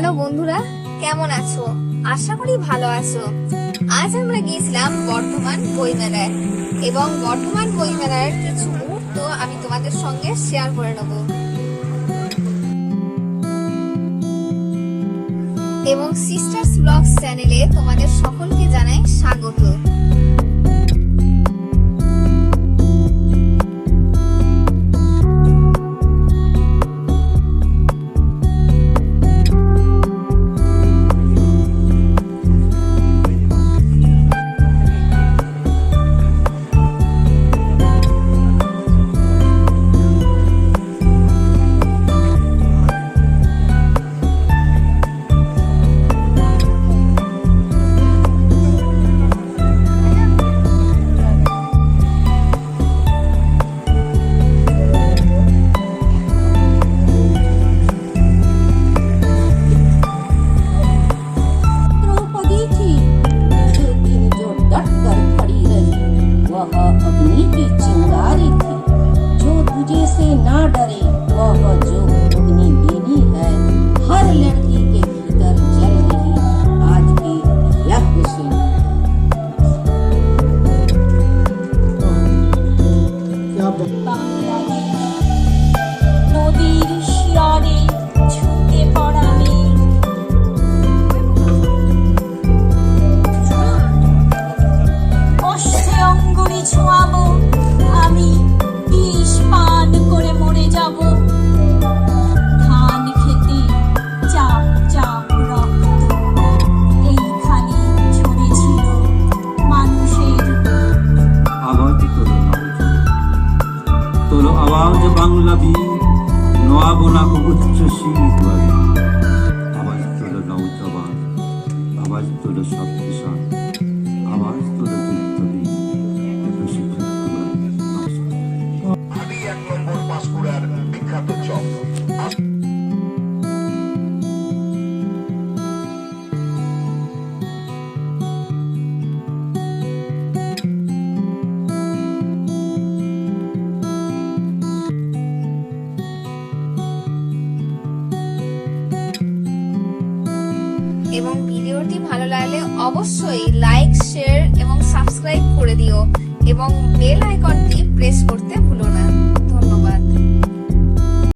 Hello বন্ধুরা, কেমন আছো? আশা করি ভালো আছো। আজ আমরা গিয়েছিলাম বর্ধমান বইমেলায় এবং বর্ধমান বইমেলার কিছু মুহূর্ত আমি তোমাদের সঙ্গে শেয়ার করে নেব। এবং সিস্টার্স ব্লগস চ্যানেলে তোমাদের সকলকে জানাই স্বাগত। वह अग्नि की चिंगारी थी। जो तुझे से ना डरे, वह जो अग्नि बेनी है। हर लड़की ছোঁয়াবো, আমি বিষ পান করে মরে যাব। ধান খেতে চাপ চাপ রক্ত, এইখানে ঝরেছিল মানুষের আওয়াজ তোলো তোলো আওয়াজ বাংলা বীর উচ্চ শীত আওয়াজ তোলো নৌজবান আওয়াজ তোলো সব এবং ভিডিওটি ভালো লাগলে অবশ্যই লাইক, শেয়ার এবং সাবস্ক্রাইব করে দিও এবং বেল আইকনটি প্রেস করতে ভুলো না।